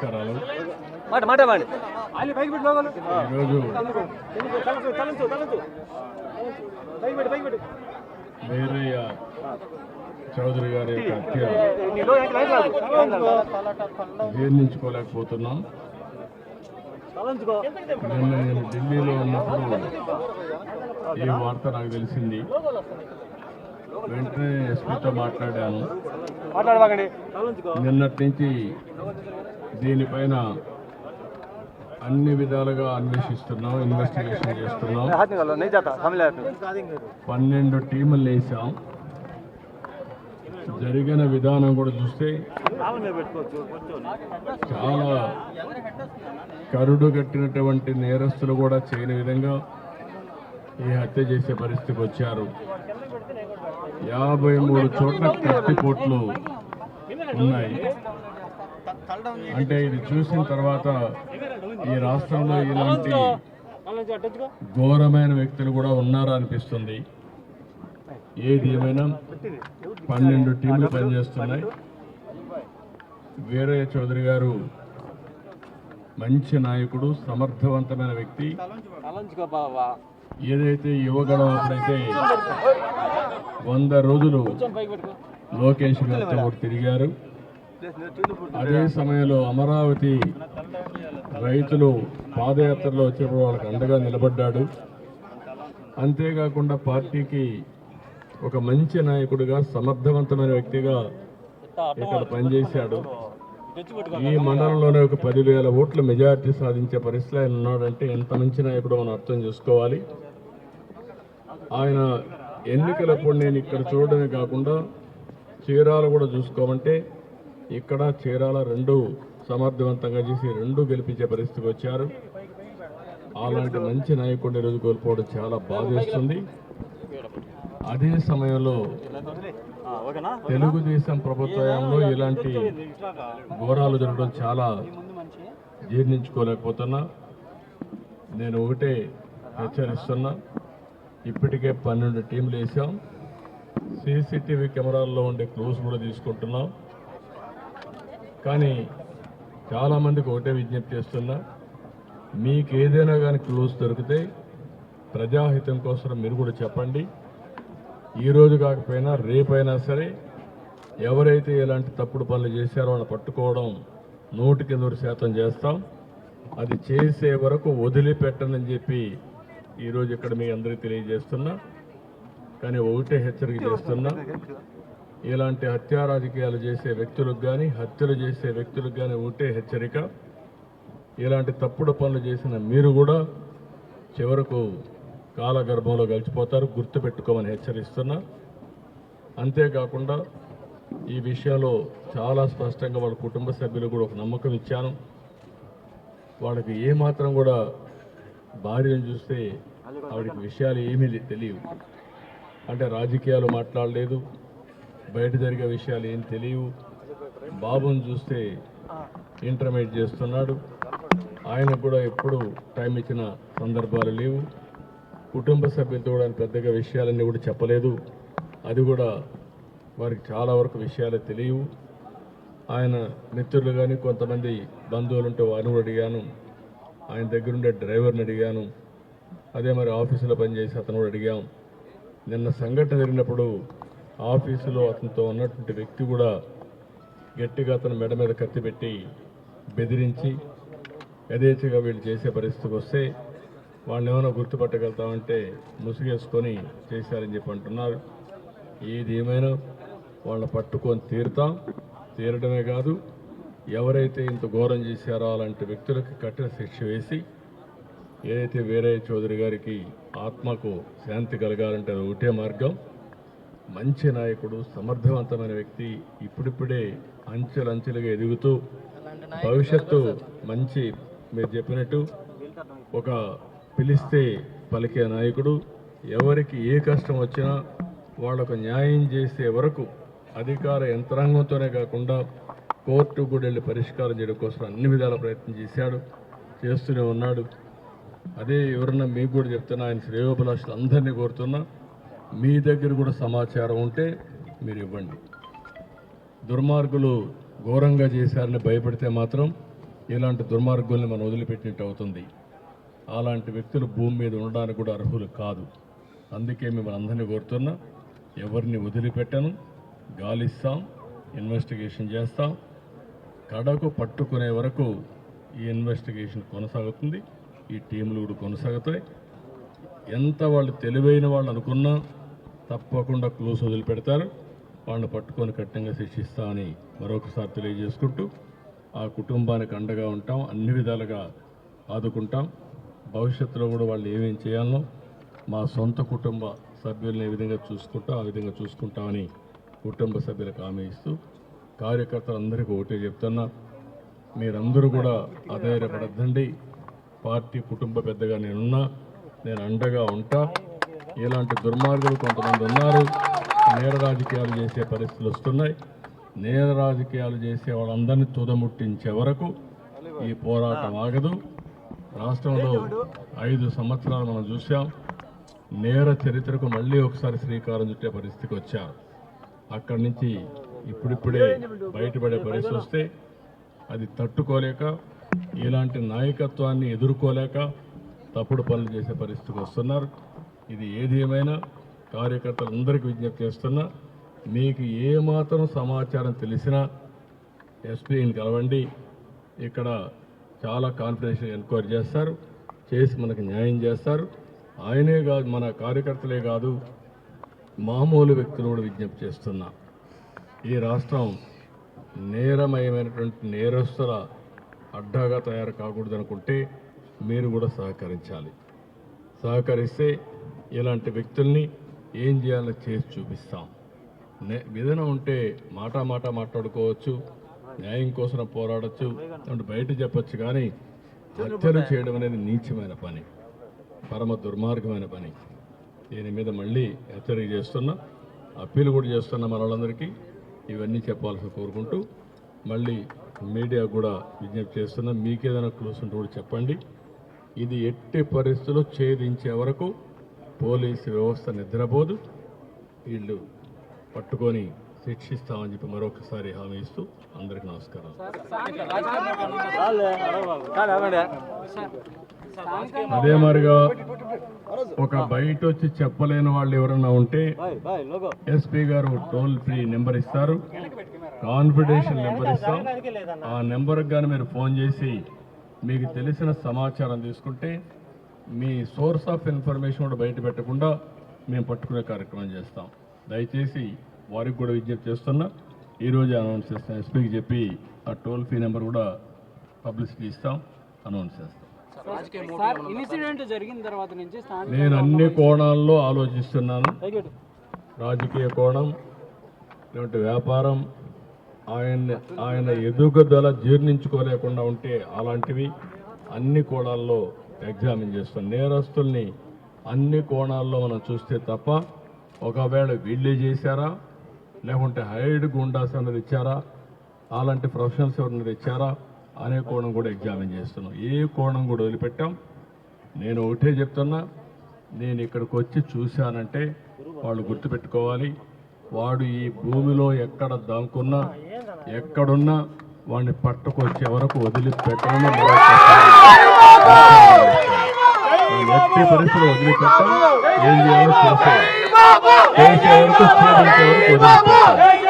నమస్కారాలు. మాట మాట వాడి. ఈరోజు వీరయ్య చౌదరి గారి యొక్క హత్య జీర్ణించుకోలేకపోతున్నాం నిన్న నేను ఢిల్లీలో ఉన్నప్పుడు ఈ వార్త నాకు తెలిసింది. వెంటనే ఎస్పీతో మాట్లాడాను. నిన్నటి నుంచి దీనిపైన అన్ని విధాలుగా అన్వేషిస్తున్నాం ఇన్వెస్టిగేషన్ చేస్తున్నాం. పన్నెండు టీములు వేసాం. జరిగిన విధానం కూడా చూస్తే చాలా కరుడు కట్టినటువంటి నేరస్తులు కూడా చేయని విధంగా ఈ హత్య చేసే పరిస్థితికి వచ్చారు. యాభై మూడు చోట్ల కత్తిపోట్లు ఉన్నాయి. అంటే ఇది చూసిన తర్వాత ఈ రాష్ట్రంలో ఇలాంటి ఘోరమైన వ్యక్తులు కూడా ఉన్నారా అనిపిస్తుంది ఏది ఏమైనా పన్నెండు టీంలు పనిచేస్తున్నాయి. వీరయ్య చౌదరి గారు మంచి నాయకుడు సమర్థవంతమైన వ్యక్తి. ఏదైతే యువగడం అప్పుడైతే వంద రోజులు లోకేష్ గారితో తిరిగారు. అదే సమయంలో అమరావతి రైతులు పాదయాత్రలో వచ్చినప్పుడు వాళ్ళకి అండగా నిలబడ్డాడు. అంతేకాకుండా పార్టీకి ఒక మంచి నాయకుడిగా సమర్థవంతమైన వ్యక్తిగా ఇక్కడ పనిచేశాడు. ఈ మండలంలోనే ఒక పదివేల ఓట్ల మెజారిటీ సాధించే పరిస్థితి ఆయన ఉన్నాడంటే ఎంత మంచి నాయకుడో మనం అర్థం చేసుకోవాలి. ఆయన ఎన్నికలప్పుడు నేను ఇక్కడ చూడడమే కాకుండా చీరాలు కూడా చూసుకోమంటే ఇక్కడ చీరాల రెండు సమర్థవంతంగా చేసి రెండు గెలిపించే పరిస్థితికి వచ్చారు. అలాంటి మంచి నాయకుడిని రోజు కోల్పోవడం చాలా బాధేస్తుంది. అదే సమయంలో తెలుగుదేశం ప్రభుత్వంలో ఇలాంటి ఘోరాలు జరగడం చాలా జీర్ణించుకోలేకపోతున్నా. నేను ఒకటే హెచ్చరిస్తున్నా. ఇప్పటికే పన్నెండు టీంలు వేసాం సీసీటీవీ కెమెరాల్లో ఉండే క్లూస్ కూడా తీసుకుంటున్నాం. కానీ చాలామందికి ఒకటే విజ్ఞప్తి చేస్తున్నా మీకు ఏదైనా కానీ క్లూస్ దొరికితే ప్రజాహితం కోసం మీరు కూడా చెప్పండి. ఈరోజు కాకపోయినా రేపైనా సరే ఎవరైతే ఇలాంటి తప్పుడు పనులు చేశారో వాళ్ళని పట్టుకోవడం నూటికి నూరు శాతం చేస్తాం. అది చేసే వరకు వదిలిపెట్టనని చెప్పి ఈరోజు ఇక్కడ మీ అందరికీ తెలియజేస్తున్నా. కానీ ఒకటే హెచ్చరిక చేస్తున్నా. ఇలాంటి హత్యా రాజకీయాలు చేసే వ్యక్తులకు కానీ హత్యలు చేసే వ్యక్తులకు కానీ ఉంటే హెచ్చరిక. ఇలాంటి తప్పుడు పనులు చేసిన మీరు కూడా చివరకు కాలగర్భంలో గడిచిపోతారు గుర్తుపెట్టుకోమని హెచ్చరిస్తున్నా. అంతేకాకుండా ఈ విషయంలో చాలా స్పష్టంగా వాళ్ళ కుటుంబ సభ్యులు కూడా ఒక నమ్మకం ఇచ్చాను. వాళ్ళకి ఏమాత్రం కూడా భార్యను చూస్తే ఆవిడకి విషయాలు ఏమీ లే- తెలియవు. అంటే రాజకీయాలు మాట్లాడలేదు. బయట జరిగే విషయాలు ఏం తెలియవు. బాబుని చూస్తే ఇంటర్మీడియట్ చేస్తున్నాడు. ఆయనకు కూడా ఎప్పుడు టైం ఇచ్చిన సందర్భాలు లేవు. కుటుంబ సభ్యులతో కూడా పెద్దగా విషయాలన్నీ కూడా చెప్పలేదు. అది కూడా వారికి చాలా వరకు విషయాలు తెలియవు. ఆయన మిత్రులు కానీ కొంతమంది బంధువులు ఉంటే వారిని కూడా అడిగాను. ఆయన దగ్గరుండే డ్రైవర్ని అడిగాను. అదే మరి ఆఫీసులో పనిచేసి అతను కూడా అడిగాం. నిన్న సంఘటన జరిగినప్పుడు ఆఫీసులో అతనితో ఉన్నటువంటి వ్యక్తి కూడా గట్టిగా అతను మెడ మీద కత్తి పెట్టి బెదిరించి యథేచ్ఛగా వీళ్ళు చేసే పరిస్థితికి వస్తే వాళ్ళని ఏమైనా గుర్తుపట్టగలుగుతామంటే ముసుగేసుకొని చేశారని చెప్పి అంటున్నారు. ఏది ఏమైనా వాళ్ళని పట్టుకొని తీరుతాం. తీరడమే కాదు ఎవరైతే ఇంత ఘోరం చేశారో అలాంటి వ్యక్తులకు కఠిన శిక్ష వేసి ఏదైతే వీరయ్య చౌదరి గారికి ఆత్మకు శాంతి కలగాలంటే అది ఒకటే మార్గం. మంచి నాయకుడు సమర్థవంతమైన వ్యక్తి ఇప్పుడిప్పుడే అంచెలంచెలుగా ఎదుగుతూ భవిష్యత్తు మంచి మీరు చెప్పినట్టు ఒక పిలిస్తే పలికే నాయకుడు. ఎవరికి ఏ కష్టం వచ్చినా వాళ్ళకు న్యాయం చేసే వరకు అధికార యంత్రాంగంతోనే కాకుండా కోర్టు కూడా వెళ్ళి పరిష్కారం చేయడం కోసం అన్ని విధాల ప్రయత్నం చేశాడు చేస్తూనే ఉన్నాడు. అదే ఎవరన్నా మీకు కూడా చెప్తున్నా. ఆయన శ్రేయోభిలాషులు అందరినీ కోరుతున్నా. మీ దగ్గర కూడా సమాచారం ఉంటే మీరు ఇవ్వండి. దుర్మార్గులు ఘోరంగా చేశారని భయపడితే మాత్రం ఇలాంటి దుర్మార్గుల్ని మనం వదిలిపెట్టినట్టు అవుతుంది. అలాంటి వ్యక్తులు భూమి మీద ఉండడానికి కూడా అర్హులు కాదు. అందుకే మిమ్మల్ని అందరినీ కోరుతున్నా ఎవరిని వదిలిపెట్టను గాలిస్తాం ఇన్వెస్టిగేషన్ చేస్తాం. కడకు పట్టుకునే వరకు ఈ ఇన్వెస్టిగేషన్ కొనసాగుతుంది ఈ టీంలు కూడా కొనసాగుతాయి. ఎంత వాళ్ళు తెలివైన వాళ్ళు అనుకున్నా తప్పకుండా క్లూస్ వదిలిపెడతారు. వాళ్ళని పట్టుకొని కఠినంగా శిక్షిస్తా అని మరొకసారి తెలియజేసుకుంటూ ఆ కుటుంబానికి అండగా ఉంటాం. అన్ని విధాలుగా ఆదుకుంటాం. భవిష్యత్తులో కూడా వాళ్ళు ఏమేం చేయాలనో మా సొంత కుటుంబ సభ్యుల్ని ఏ విధంగా చూసుకుంటాం ఆ విధంగా చూసుకుంటామని కుటుంబ సభ్యులకు హామీ ఇస్తూ కార్యకర్తలందరికీ ఒకటే చెప్తున్నా. మీరందరూ కూడా అధైర్యపడద్దండి. పార్టీ కుటుంబ పెద్దగా నేనున్నా నేను అండగా ఉంటా. ఇలాంటి దుర్మార్గులు కొంతమంది ఉన్నారు. నేర రాజకీయాలు చేసే పరిస్థితులు వస్తున్నాయి. నేర రాజకీయాలు చేసే వాళ్ళందరినీ తుదముట్టించే వరకు ఈ పోరాటం ఆగదు. రాష్ట్రంలో ఐదు సంవత్సరాలు మనం చూసాం నేర చరిత్రకు మళ్ళీ ఒకసారి శ్రీకారం చుట్టే పరిస్థితికి వచ్చారు. అక్కడి నుంచి ఇప్పుడిప్పుడే బయటపడే పరిస్థితి వస్తే అది తట్టుకోలేక ఇలాంటి నాయకత్వాన్ని ఎదుర్కోలేక తప్పుడు పనులు చేసే పరిస్థితికి వస్తున్నారు. ఇది ఏది ఏమైనా కార్యకర్తలందరికీ విజ్ఞప్తి చేస్తున్నా మీకు ఏమాత్రం సమాచారం తెలిసినా ఎస్పీని కలవండి. ఇక్కడ చాలా కాన్ఫిడెన్షియల్ ఎంక్వైరీ చేస్తారు చేసి మనకు న్యాయం చేస్తారు. ఆయనే కాదు మన కార్యకర్తలే కాదు మామూలు వ్యక్తులు కూడా విజ్ఞప్తి చేస్తున్నా. ఈ రాష్ట్రం నేరమయమైనటువంటి నేరస్తుల అడ్డాగా తయారు కాకూడదనుకుంటే మీరు కూడా సహకరించాలి. సహకరిస్తే ఇలాంటి వ్యక్తుల్ని ఏం చేయాలో చేసి చూపిస్తాం. నే- విధానం ఉంటే మాట మాట మాట్లాడుకోవచ్చు న్యాయం కోసం పోరాడచ్చు అంటే బయట చెప్పచ్చు కానీ హత్యలు చేయడం అనేది నీచమైన పని పరమ దుర్మార్గమైన పని. దీని మీద మళ్ళీ హెచ్చరిక చేస్తున్నా అప్పీలు కూడా చేస్తున్నా మన వాళ్ళందరికీ ఇవన్నీ చెప్పాల్సి కోరుకుంటూ మళ్ళీ మీడియా కూడా విజ్ఞప్తి చేస్తున్నా మీకేదైనా క్లూస్ ఉంటే కూడా చెప్పండి. ఇది ఎట్టి పరిస్థితుల్లో ఛేదించే వరకు పోలీసు వ్యవస్థ నిద్రపోదు. వీళ్ళు పట్టుకొని శిక్షిస్తామని చెప్పి మరొకసారి హామీ ఇస్తూ అందరికీ నమస్కారం అదే మరిగా ఒక బయట వచ్చి చెప్పలేని వాళ్ళు ఎవరన్నా ఉంటే ఎస్పీ గారు టోల్ ఫ్రీ నెంబర్ ఇస్తారు. కాన్ఫిడెన్షియల్ నెంబర్ ఇస్తాం. ఆ నెంబర్కి కానీ మీరు ఫోన్ చేసి మీకు తెలిసిన సమాచారం తీసుకుంటే మీ సోర్స్ ఆఫ్ ఇన్ఫర్మేషన్ కూడా బయట పెట్టకుండా మేము పట్టుకునే కార్యక్రమం చేస్తాం. దయచేసి వారికి కూడా విజ్ఞప్తి చేస్తున్నా ఈరోజు అనౌన్స్ చేస్తాం. ఎస్పీకి చెప్పి ఆ టోల్ ఫ్రీ నెంబర్ కూడా పబ్లిసిటీ ఇస్తాం అనౌన్స్ చేస్తాం. సార్ ఇన్సిడెంట్ జరిగిన తర్వాత నుంచి స్థానిక నేను అన్ని కోణాల్లో ఆలోచిస్తున్నాను. రాజకీయ కోణం లేదంటే వ్యాపారం ఆయన ఆయన ఎదుగుదల జీర్ణించుకోలేకుండా ఉంటే అలాంటివి అన్ని కోణాల్లో ఎగ్జామిన్ చేస్తాం నేరస్తుల్ని అన్ని కోణాల్లో మనం చూస్తే తప్ప ఒకవేళ వీళ్ళే చేశారా? లేకుంటే హైడ్ గుండాస్ అన్నది ఇచ్చారా అలాంటి ప్రొఫెషనల్స్ ఎవరినది ఇచ్చారా అనే కోణం కూడా ఎగ్జామిన్ చేస్తున్నాం. ఏ కోణం కూడా వదిలిపెట్టాం. నేను ఒకటే చెప్తున్నా నేను ఇక్కడికి వచ్చి చూశానంటే వాళ్ళు గుర్తుపెట్టుకోవాలి. వాడు ఈ భూమిలో ఎక్కడ దాక్కున్నా ఎక్కడున్నా వాడిని పట్టుకొచ్చే వరకు వదిలిపెట్టడం ఎట్టి పరిస్థితులు వదిలిపెట్టాం ఏం చేయాలో చేసే చేసే వరకు ఛేదించే వరకు వదిలిపెట్టాం